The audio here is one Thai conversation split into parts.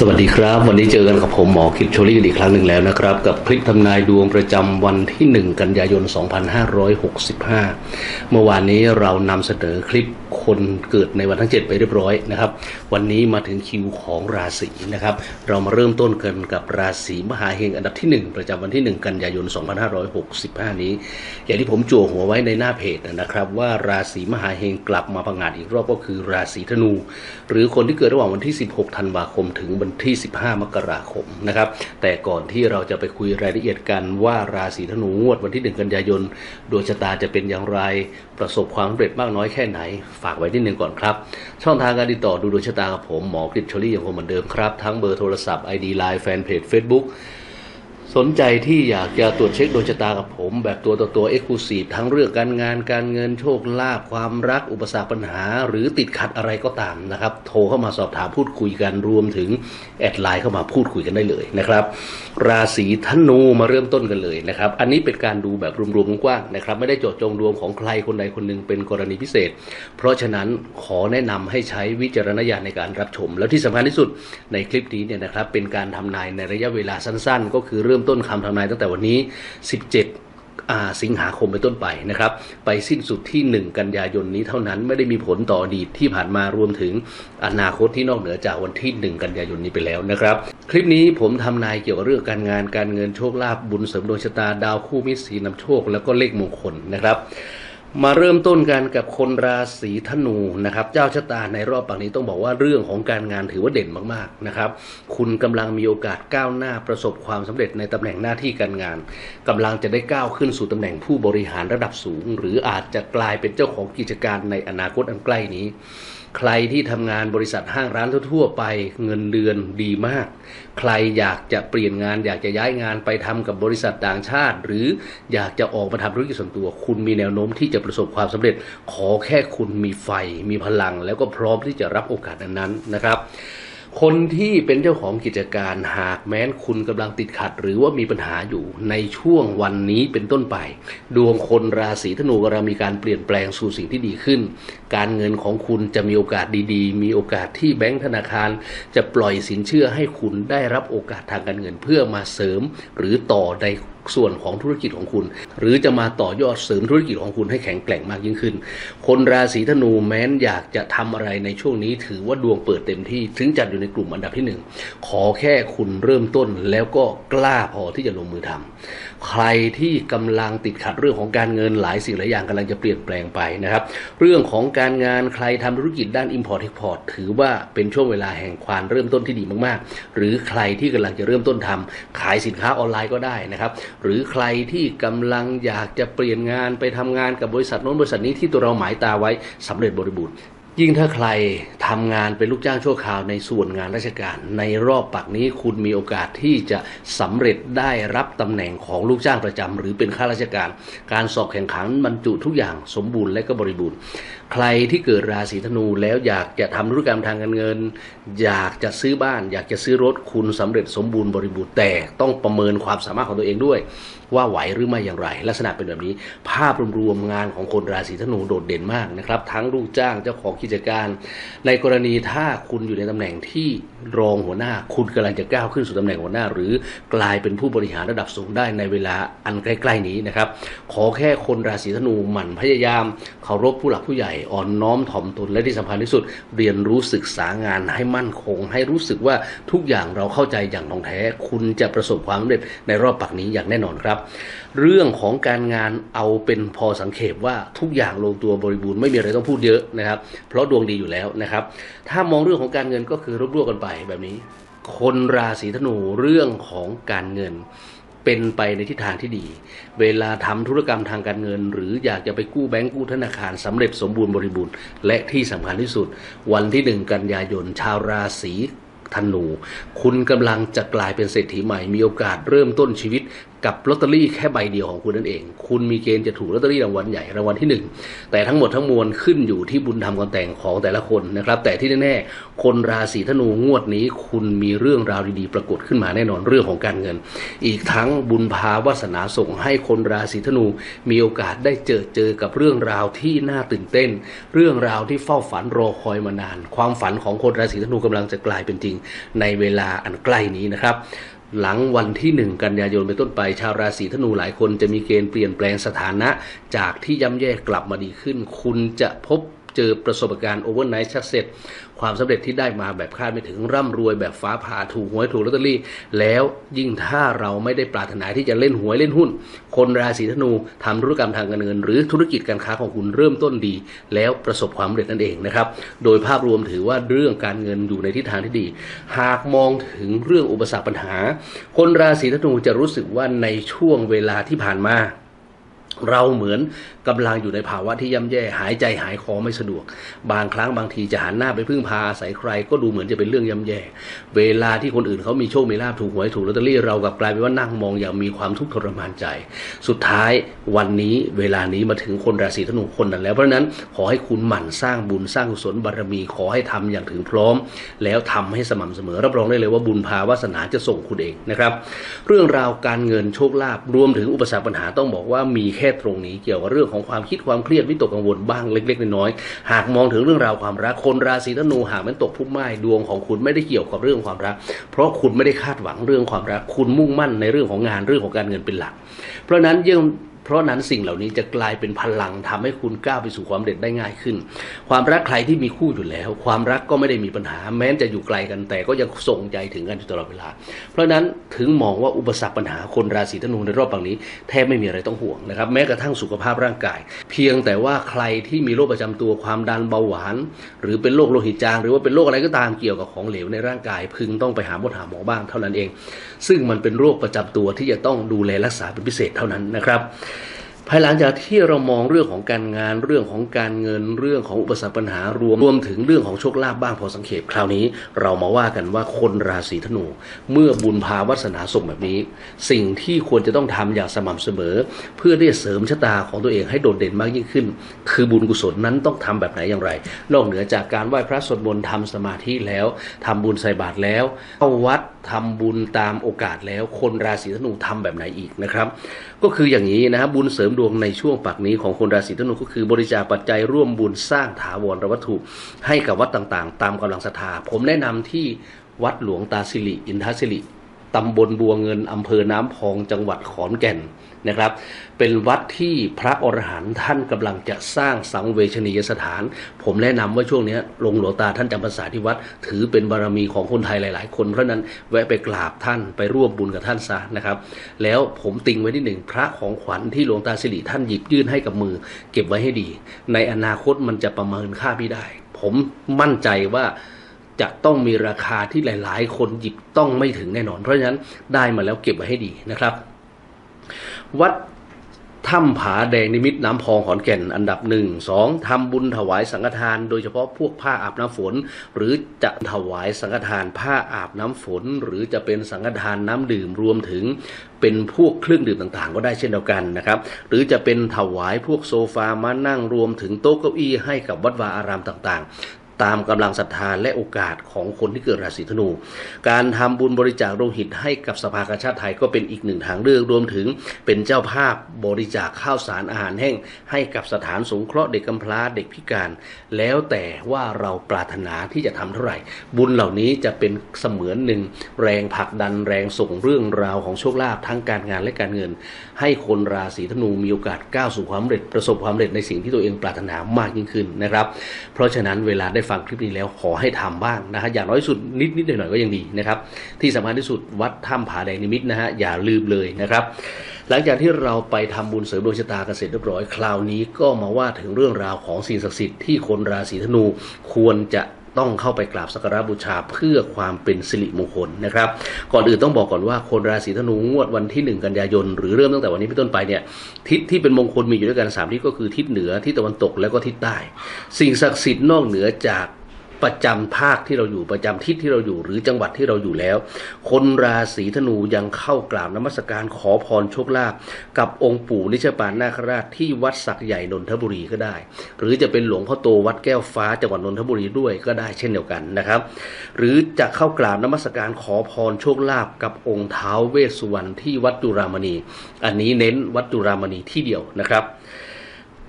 สวัสดีครับ วันนี้เจอกันกับผมหมอกิจโชลี่กันอีกครั้งหนึ่งแล้วนะครับ กับคลิปทำนายดวงประจำวันที่ 1 กันยายน 2565 เมื่อวานนี้เรานำเสนอคลิป คนเกิดในวันทั้ง 7 ไปเรียบร้อยนะครับ วันนี้มาถึงคิวของราศีนะครับ เรามาเริ่มต้นกันกับราศีมหาเฮงอันดับที่ 1 ประจำวันที่ 1 กันยายน 2565 นี้ อย่างที่ผมจั่วหัวไว้ในหน้าเพจนะครับ ว่าราศีมหาเฮงกลับมาพังงาดอีกรอบก็คือราศีธนู หรือคนที่เกิดระหว่างวันที่ 16 ธันวาคม ถึงวันที่ 15 มกราคมนะครับ แต่ก่อนที่เราจะไปคุยรายละเอียดกันว่าราศีธนูงวดวันที่ 1 กันยายนดวงชะตาจะเป็นอย่างไร ประสบความสำเร็จมากน้อยแค่ไหน ฝากไว้นิดนึงก่อนครับ ช่องทางการติดต่อดูดวงชะตากับผมหมอกริชลี่ยังคงเหมือนเดิมครับ ทั้งเบอร์โทรศัพท์ ID Line แฟนเพจ Facebook สนใจที่อยากจะตรวจเช็คดวงชะตากับผมแบบตัวต่อตัวเอ็กซ์คลูซีฟทั้งเรื่องการงานการเงินโชคลาภความรักอุปสรรคปัญหา หรือติดขัดอะไรก็ตามนะครับ โทรเข้ามาสอบถามพูดคุยกันรวมถึงแอดไลน์เข้ามาพูดคุยกันได้เลยนะครับ ราศีธนูมาเริ่มต้นกันเลยนะครับ อันนี้เป็นการดูแบบรวมๆกว้างๆนะครับ ไม่ได้เจาะจงดวงของใครคนใดคนหนึ่งเป็นกรณีพิเศษ เพราะฉะนั้นขอแนะนำให้ใช้วิจารณญาณในการรับชม แล้วที่สำคัญที่สุดในคลิปนี้เนี่ยนะครับเป็นการทำนายในระยะเวลาสั้น ๆ ก็คือเริ่มต้นคำทำนายตั้งแต่วันนี้ 17สิงหาคมเป็นต้นไปนะครับ ไปสิ้นสุดที่ 1 กันยายนนี้เท่านั้นไม่ได้มีผลต่ออดีตที่ผ่านมารวมถึงอนาคตที่นอกเหนือจากวันที่ 1 กันยายนนี้ไปแล้วนะครับ คลิปนี้ผมทำนายเกี่ยวกับเรื่องการงานการเงินโชคลาภบุญเสริมดวงชะตาดาวคู่มิตรสีนำโชค แล้วก็เลขมงคลนะครับ มาเริ่มต้นกันกับคนราศีธนูนะครับ เจ้าชะตาในรอบปังนี้ต้องบอกว่าเรื่องของการงานถือว่าเด่นมากๆนะครับ คุณกำลังมีโอกาสก้าวหน้าประสบความสำเร็จในตำแหน่งหน้าที่การงานกำลังจะได้ก้าวขึ้นสู่ตำแหน่งผู้บริหารระดับสูง หรืออาจจะกลายเป็นเจ้าของกิจการในอนาคตอันใกล้นี้ ใครที่ทำงานบริษัทห้างร้านทั่วๆไปเงินเดือนดีมาก ใครอยากจะเปลี่ยนงาน อยากจะย้ายงานไปทำกับบริษัทต่างชาติ หรืออยากจะออกมาทำธุรกิจส่วนตัว คุณมีแนวโน้มที่จะประสบความสำเร็จ ขอแค่คุณมีไฟ มีพลัง แล้วก็พร้อมที่จะรับโอกาสนั้นๆนะครับ คนที่เป็นเจ้าของกิจการหากแม้นคุณกำลังติดขัด หรือว่ามีปัญหาอยู่ในช่วงวันนี้เป็นต้นไป ดวงคนราศีธนูกำลังมีการเปลี่ยนแปลงสู่สิ่งที่ดีขึ้น การเงินของคุณจะมีโอกาสดีๆ มีโอกาสที่แบงก์ธนาคาร จะปล่อยสินเชื่อให้คุณได้รับโอกาสทางการเงินเพื่อมาเสริม หรือต่อใน ส่วนของธุรกิจของคุณ หรือจะมาต่อยอดเสริมธุรกิจของคุณให้แข็งแกร่งมากยิ่งขึ้น คนราศีธนูแม้นอยากจะทำอะไรในช่วงนี้ ถือว่าดวงเปิดเต็มที่ถึงจัดอยู่ในกลุ่มอันดับที่หนึ่งขอแค่คุณเริ่มต้นแล้วก็กล้าพอที่จะลงมือทำใครที่กำลังติดขัดเรื่องของการเงินหลายสิ่งหลายอย่างกำลังจะเปลี่ยนแปลงไปนะครับ เรื่องของการงานใครทำธุรกิจด้าน Import Export ถือว่าเป็นช่วงเวลาแห่งความเริ่มต้นที่ดีมากๆ หรือใครที่กำลังจะเริ่มต้นทำขายสินค้าออนไลน์ก็ได้นะครับหรือใครที่กำลังอยากจะเปลี่ยนงานไปทำงานกับบริษัทโน้นบริษัทนี้ที่ตัวเราหมายตาไว้สำเร็จบริบูรณ์ ยิ่งถ้าใครทำงานเป็นลูกจ้างชั่วคราวในส่วนงานราชการ ในรอบปักนี้คุณมีโอกาสที่จะสำเร็จได้รับตำแหน่งของลูกจ้างประจำหรือเป็นข้าราชการ การสอบแข่งขันบรรจุทุกอย่างสมบูรณ์และก็บริบูรณ์ ใครที่เกิดราศีธนูแล้วอยากจะทำธุรกรรมทางการเงิน อยากจะซื้อบ้าน อยากจะซื้อรถคุณสำเร็จสมบูรณ์บริบูรณ์แต่ต้องประเมินความสามารถของตัวเองด้วย ว่าไหวหรือไม่อย่างไร ลักษณะเป็นแบบนี้ ภาพรวมๆงานของคนราศีธนูโดดเด่นมากนะครับทั้งลูกจ้างเจ้าของกิจการ ในกรณีถ้าคุณอยู่ในตำแหน่งที่รองหัวหน้า คุณกำลังจะก้าวขึ้นสู่ตำแหน่งหัวหน้า หรือกลายเป็นผู้บริหารระดับสูงได้ในเวลาอันใกล้ ๆ นี้นะครับ ขอแค่คนราศีธนูหมั่นพยายามเคารพผู้หลักผู้ใหญ่อ่อนน้อมถ่อมตนและที่สำคัญที่สุด เรียนรู้ศึกษางานให้มั่นคง ให้รู้สึกว่าทุกอย่างเราเข้าใจอย่างท่องแท้ คุณจะประสบความสำเร็จในรอบปักนี้อย่างแน่นอนครับ เรื่องของการงานเอาเป็นพอสังเขปว่าทุกอย่างลงตัวบริบูรณ์ไม่มีอะไรต้องพูดเยอะนะครับ เพราะดวงดีอยู่แล้วนะครับ ถ้ามองเรื่องของการเงินก็คือรวบๆกันไปแบบนี้ คนราศีธนูเรื่องของการเงินเป็นไปในทิศทางที่ดี เวลาทำธุรกรรมทางการเงิน หรืออยากจะไปกู้แบงก์กู้ธนาคารสำเร็จสมบูรณ์บริบูรณ์ และที่สำคัญที่สุด วันที่หนึ่งกันยายนชาวราศีธนู คุณกำลังจะกลายเป็นเศรษฐีใหม่ มีโอกาสเริ่มต้นชีวิต กับลอตเตอรี่แค่ใบเดียวของคุณนั่นเอง คุณมีเกณฑ์จะถูกลอตเตอรี่รางวัลใหญ่รางวัลที่หนึ่งแต่ทั้งหมดทั้งมวลขึ้นอยู่ที่บุญธรรมการแต่งของแต่ละคนนะครับ แต่ที่แน่ๆ คนราศีธนูงวดนี้ คุณมีเรื่องราวดีๆ ปรากฏขึ้นมาแน่นอนเรื่องของการเงิน อีกทั้งบุญภาวาสนาส่งให้คนราศีธนูมีโอกาสได้เจอเจอกับเรื่องราวที่น่าตื่นเต้น เรื่องราวที่เฝ้าฝันรอคอยมานาน ความฝันของคนราศีธนูกำลังจะกลายเป็นจริง ในเวลาอันใกล้นี้นะครับ หลังวันที่ 1 กันยายนเป็นต้นไป ชาวราศีธนูหลายคนจะมีเกณฑ์เปลี่ยนแปลงสถานะ จากที่ย่ำแย่กลับมาดีขึ้น คุณจะพบ เจอประสบการณ์โอเวอร์ไนท์ชักเสร็จความสำเร็จที่ได้มาแบบคาดไม่ถึงร่ำรวยแบบฟ้าผ่าถูกหวยถูกลอตเตอรี่ แล้วยิ่งถ้าเราไม่ได้ปรารถนาที่จะเล่นหวยเล่นหุ้น คนราศีธนูทำธุรกรรมทางการเงิน หรือธุรกิจการค้าของคุณเริ่มต้นดี แล้วประสบความสำเร็จนั่นเองนะครับ โดยภาพรวมถือว่าเรื่องการเงินอยู่ในทิศทางที่ดี หากมองถึงเรื่องอุปสรรคปัญหา คนราศีธนูจะรู้สึกว่าในช่วงเวลาที่ผ่านมา เราเหมือนกำลังอยู่ในภาวะที่ย่ำแย่หายใจหายคอไม่สะดวก บางครั้งบางทีจะหันหน้าไปพึ่งพาอาศัยใคร ก็ดูเหมือนจะเป็นเรื่องย่ำแย่ เวลาที่คนอื่นเขามีโชคมีลาภถูกหวยถูกลอตเตอรี่เรากลับกลายเป็นว่านั่งมองอย่างมีความทุกข์ทรมานใจ สุดท้ายวันนี้เวลานี้มาถึงคนราศีธนูคนนั้นแล้วเพราะนั้นขอให้คุณหมั่นสร้างบุญสร้างกุศลบารมีขอให้ทำอย่างถึงพร้อม แล้วทำให้สม่ำเสมอรับรองได้เลยว่าบุญพาวาสนาจะส่งคุณเองนะครับ เรื่องราวการเงินโชคลาภรวมถึงอุปสรรคปัญหาต้องบอกว่ามีแค่ตรงนี้เกี่ยวกับเรื่องของความคิดความเครียดวิตกกังวลบ้างเล็ก ๆ น้อยๆหากมองถึงเรื่องราวความรักคนราศีธนูหากมันตกพุ่มไม้ดวงของคุณไม่ได้เกี่ยวกับเรื่องความรัก เพราะคุณไม่ได้คาดหวังเรื่องความรัก คุณมุ่งมั่นในเรื่องของงานเรื่องของการเงินเป็นหลัก เพราะฉะนั้นยัง เพราะนั้นสิ่งเหล่านี้จะกลายเป็นพลังทำให้คุณก้าวไปสู่ความเร็จได้ง่ายขึ้น ความรักใครที่มีคู่อยู่แล้ว ความรักก็ไม่ได้มีปัญหา แม้จะอยู่ไกลกันแต่ก็ยังส่งใจถึงกันอยู่ตลอดเวลา เพราะนั้นถึงมองว่าอุปสรรคปัญหาคนราศีธนูในรอบปังนี้ แทบไม่มีอะไรต้องห่วงนะครับ แม้กระทั่งสุขภาพร่างกาย เพียงแต่ว่าใครที่มีโรคประจำตัวความดันเบาหวาน หรือเป็นโรคโลหิตจาง หรือว่าเป็นโรคอะไรก็ตามเกี่ยวกับของเหลวในร่างกาย พึงต้องไปหาหมอหาหมอบ้างเท่านั้นเอง ซึ่งมันเป็นโรคประจำตัวที่จะต้องดูแลรักษาเป็นพิเศษเท่านั้นนะครับ ภายหลังจากที่เรามองเรื่องของการงานเรื่องของการเงินเรื่องของอุปสรรคปัญหารวมรวมถึงเรื่องของโชคลาภบ้างพอสังเขปคราวนี้ เรามาว่ากันว่าคนราศีธนู เมื่อบุญพาวาสนาส่งแบบนี้ สิ่งที่ควรจะต้องทำอย่างสม่ำเสมอ เพื่อที่จะเสริมชะตาของตัวเองให้โดดเด่นมากยิ่งขึ้น คือบุญกุศลนั้นต้องทำแบบไหนอย่างไร นอกเหนือจากการไหว้พระสวดมนต์ทำสมาธิแล้วทำบุญใส่บาตรแล้วเข้าวัดทำบุญตามโอกาสแล้ว คนราศีธนูทำแบบไหนอีกนะครับ ก็คืออย่างนี้นะครับบุญเสริมดวงในช่วงปักนี้ของคนราศีธนูก็คือบริจาคปัจจัยร่วมบุญสร้างถาวรวัตถุ ให้กับวัดต่างๆ ตามกำลังศรัทธาผมแนะนำที่วัดหลวงตาสิริ อินทศิริ ตำบลบัวเงินอำเภอน้ำพองจังหวัดขอนแก่นนะครับ เป็นวัดที่พระอรหันต์ท่านกำลังจะสร้างสังเวชนียสถาน ผมแนะนำว่าช่วงนี้ลงหลวงตาท่านจำพรรษาที่วัด ถือเป็นบารมีของคนไทยหลาย ๆ คนเพราะนั้นแวะไปกราบท่านไปร่วมบุญกับท่านซะนะครับ แล้วผมติงไว้ที่หนึ่งพระของขวัญที่หลวงตาสิริท่านหยิบยื่นให้กับมือ เก็บไว้ให้ดี ในอนาคตมันจะประเมินค่าไม่ได้ ผมมั่นใจว่า จะต้องมีราคาที่หลาย ๆ คนหยิบต้องไม่ถึงแน่นอน เพราะฉะนั้นได้มาแล้วเก็บไว้ให้ดีนะครับ วัดถ้ำผาแดงนิมิตน้ำพองขอนแก่นอันดับหนึ่งสองทำบุญถวายสังฆทาน โดยเฉพาะพวกผ้าอาบน้ำฝน หรือจะถวายสังฆทานผ้าอาบน้ำฝน หรือจะเป็นสังฆทานน้ำดื่มรวมถึงเป็นพวกเครื่องดื่มต่างๆ ก็ได้เช่นเดียวกันนะครับหรือจะเป็นถวายพวกโซฟามานั่งรวมถึงโต๊ะเก้าอี้ให้กับวัดวาอารามต่างๆ ตามกำลังศรัทธาและโอกาสของคนที่เกิดราศีธนู การทำบุญบริจาคโลหิตให้กับสภากาชาติไทยก็เป็นอีกหนึ่งทางเลือกรวมถึงเป็นเจ้าภาพบริจาคข้าวสารอาหารแห้ง ให้กับสถานสงเคราะห์เด็กกำพร้าเด็กพิการ แล้วแต่ว่าเราปรารถนาที่จะทำเท่าไหร่ บุญเหล่านี้จะเป็นเสมือนหนึ่ง แรงผลักดันแรงส่งเรื่องราวของโชคลาภทั้งการงานและการเงิน ให้คนราศีธนูมีโอกาสก้าวสู่ความสำเร็จประสบความสำเร็จในสิ่งที่ตัวเองปรารถนามากยิ่งขึ้นนะครับ เพราะฉะนั้นเวลาได้ฟังคลิปนี้แล้วขอให้ทำบ้างนะฮะอย่างน้อยสุดนิดนิดหน่อยหน่อยๆก็ยังดีนะครับ ที่สำคัญที่สุดวัดถ้ำผาแดงนิมิตนะฮะอย่าลืมเลยนะครับ หลังจากที่เราไปทำบุญเสริมดวงชะตากันเสร็จเรียบร้อยคราวนี้ก็มาว่าถึงเรื่องราวของสิ่งศักดิ์สิทธิ์ที่คนราศีธนูควรจะ ต้องเข้าไปกราบสักการะบูชาเพื่อความเป็นสิริมงคลนะครับ ก่อนอื่นต้องบอกก่อนว่าคนราศีธนูงวดวันที่ 1 กันยายน หรือเริ่มตั้งแต่วันนี้เป็นต้นไปเนี่ยทิศที่เป็นมงคลมีอยู่ด้วยกันสามทิศก็คือทิศเหนือทิศตะวันตกแล้วก็ทิศใต้ สิ่งศักดิ์สิทธิ์นอกเหนือจาก ประจำภาคที่เราอยู่ประจำทิศที่เราอยู่หรือจังหวัดที่เราอยู่แล้ว คนราศีธนูยังเข้ากราบนมัสการขอพรโชคลาภกับองค์ปู่นิชปานนาคราชที่วัดสักใหญ่นนทบุรีก็ได้ หรือจะเป็นหลวงพ่อโตวัดแก้วฟ้าจังหวัดนนทบุรีด้วยก็ได้เช่นเดียวกันนะครับ หรือจะเข้ากราบนมัสการขอพรโชคลาภกับองค์เท้าเวสสุวรรณที่วัดจุรามณี อันนี้เน้นวัดจุรามณีที่เดียวนะครับ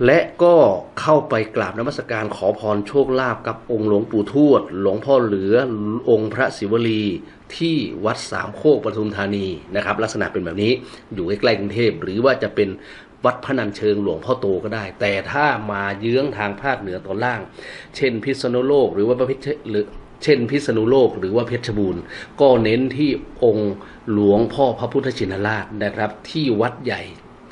และก็เข้าไปกราบนมัสการขอพรโชคลาภกับองค์หลวงปู่ทวด หลวงพ่อเหลือองค์พระศิวลีที่วัดสามโคกปทุมธานีนะครับ ลักษณะเป็นแบบนี้อยู่ใกล้ๆกรุงเทพหรือว่าจะเป็นวัดพนัญเชิงหลวงพ่อโตก็ได้ แต่ถ้ามาเยื้องทางภาคเหนือตอนล่าง เช่นพิษณุโลกหรือว่าพิษหรือเช่นพิษณุโลกหรือว่าเพชรบูรณ์ ก็เน้นที่องค์หลวงพ่อพระพุทธชินราชนะครับ ที่วัดใหญ่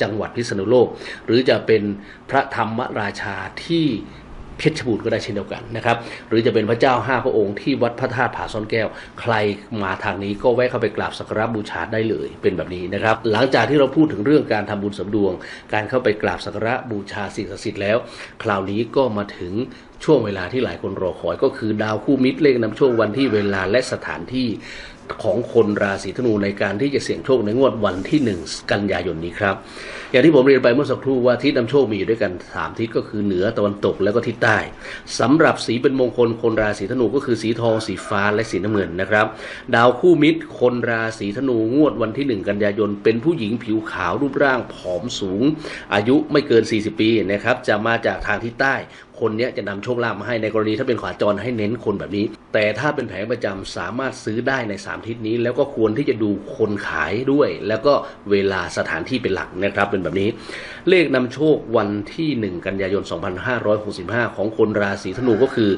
จังหวัดพิษณุโลก หรือจะเป็นพระธรรมราชาที่เพชรบูรณ์ก็ได้เช่นเดียวกันนะครับ หรือจะเป็นพระเจ้าห้าพระองค์ที่วัดพระธาตุผาซ่อนแก้ว ใครมาทางนี้ก็แวะเข้าไปกราบสักการะบูชาได้เลยเป็นแบบนี้นะครับ หลังจากที่เราพูดถึงเรื่องการทำบุญสำดวง การเข้าไปกราบสักการะบูชาสิ่งศักดิ์สิทธิ์แล้ว คราวนี้ก็มาถึงช่วงเวลาที่หลายคนรอคอยก็คือดาวคู่มิตรเลขนำโชควันที่เวลาและสถานที่ ของคนราศีธนูในการที่จะเสี่ยงโชคในงวดวันที่ 1 กันยายนนี้ครับ อย่างที่ผมเรียนไปเมื่อสักครู่ว่าทิศนำโชคมีอยู่ด้วยกัน 3 ทิศก็คือเหนือตะวันตกแล้วก็ทิศใต้สำหรับสีเป็นมงคลคนราศีธนูก็คือสีทองสีฟ้าและสีน้ำเงินนะครับ ดาวคู่มิตร คนราศีธนูงวดวันที่ 1 กันยายน เป็นผู้หญิงผิวขาวรูปร่างผอมสูง อายุไม่เกิน 40 ปีนะครับจะมาจากทางทิศใต้ คนเนี้ยจะนำโชคลาภมาให้ในกรณีถ้าเป็นขวาจรให้เน้นคนแบบนี้ แต่ถ้าเป็นแผงประจำสามารถซื้อได้ใน 3 ทิศนี้ แล้วก็ควรที่จะดูคนขายด้วย แล้วก็เวลาสถานที่เป็นหลักนะครับเป็นแบบนี้ เลขนำโชควันที่ 1 กันยายน 2565 ของคนราศีธนูก็คือ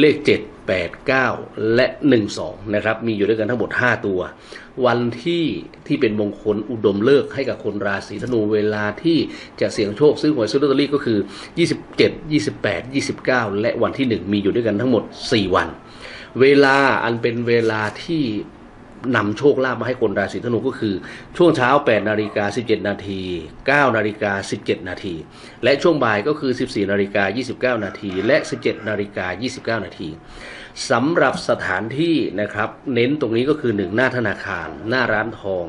เลข 7 8 9 และ 12 นะครับ มีอยู่ด้วยกันทั้งหมด 5 ตัว วันที่ที่เป็นมงคลอุดมเลิกให้กับคนราศีธนูเวลาที่จะเสี่ยงโชคซื้อหวยซื้อลอตเตอรี่ก็คือ 27 28 29 และวันที่ 1 มีอยู่ด้วยกันทั้งหมด 4 วัน เวลาอันเป็นเวลาที่ นำโชคลาภมาให้คนราศีธนูก็คือ ช่วงเช้า 8 นาฬิกา 17 นาที 9 นาฬิกา 17 นาที และช่วงบ่ายก็คือ 14 นาฬิกา 29 นาที และ 17 นาฬิกา 29 นาที สำหรับสถานที่นะครับ เน้นตรงนี้ก็คือ1หน้าธนาคาร หน้าร้านทอง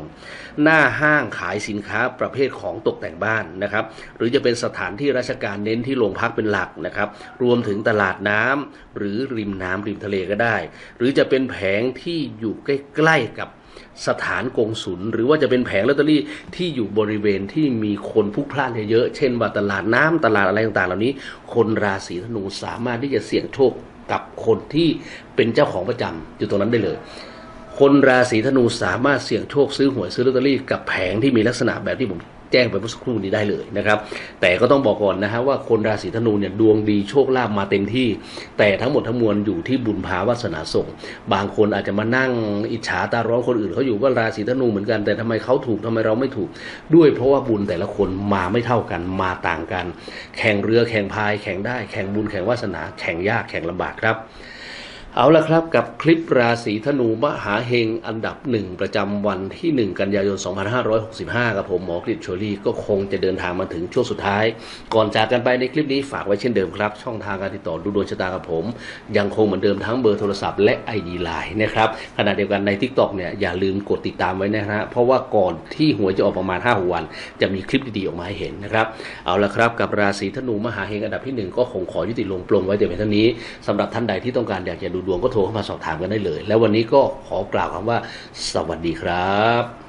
หน้าห้างขายสินค้าประเภทของตกแต่งบ้านนะครับ หรือจะเป็นสถานที่ราชการเน้นที่โรงพักเป็นหลักนะครับ รวมถึงตลาดน้ำหรือริมน้ำริมทะเลก็ได้ หรือจะเป็นแผงที่อยู่ใกล้ๆกับสถานกงศุลหรือว่าจะเป็นแผงลอตเตอรี่ที่อยู่บริเวณที่มีคนพลุกพล่านเยอะๆเช่นว่าตลาดน้ำตลาดอะไรต่างๆ เหล่านี้ คนราศีธนูสามารถที่จะเสี่ยงโชค กับคนที่เป็นเจ้าของประจำอยู่ตรงนั้นได้เลย คนราศีธนูสามารถเสี่ยงโชคซื้อหวยซื้อลอตเตอรี่กับแผงที่มีลักษณะแบบที่ผม แจ้งไปเมื่อสักครู่นี้ได้เลยนะครับ แต่ก็ต้องบอกก่อนนะฮะว่าคนราศีธนูเนี่ยดวงดีโชคลาภมาเต็มที่ แต่ทั้งหมดทั้งมวลอยู่ที่บุญภาวาสนาส่ง บางคนอาจจะมานั่งอิจฉาตาร้อนคนอื่นเขาอยู่ว่าราศีธนูเหมือนกัน แต่ทำไมเขาถูกทำไมเราไม่ถูก ด้วยเพราะว่าบุญแต่ละคนมาไม่เท่ากันมาต่างกัน แข่งเรือแข่งพายแข่งได้แข่งบุญแข่งวาสนาแข่งยากแข่งลำบากครับ เอาละครับกับคลิปราศีธนูมหาเฮงอันดับหนึ่งประจำวันที่ 1 กันยายน 2565 กับผมหมอกฤษโชลีก็คงจะเดินทางมาถึงช่วงสุดท้าย ก่อนจากกันไปในคลิปนี้ฝากไว้เช่นเดิมครับ ช่องทางการติดต่อดูดวงชะตากับผม ยังคงเหมือนเดิมทั้งเบอร์โทรศัพท์และ ID Line นะครับขณะเดียวกันใน TikTok เนี่ยอย่าลืมกดติดตามไว้นะฮะเพราะว่าก่อนที่หวยจะออกประมาณ5วัน จะมีคลิปดีๆออกมาให้เห็นนะครับเอาละครับกับราศีธนูมหาเฮงอันดับที่หนึ่งก็คงขอยุติลงปลงไว้แต่เพียงเท่านี้สำหรับท่านใดที่ต้องการอยากจะดูดวงก็โทรเข้ามาสอบถามกันได้เลย แล้ววันนี้ก็ขอกล่าวคำว่า สวัสดีครับ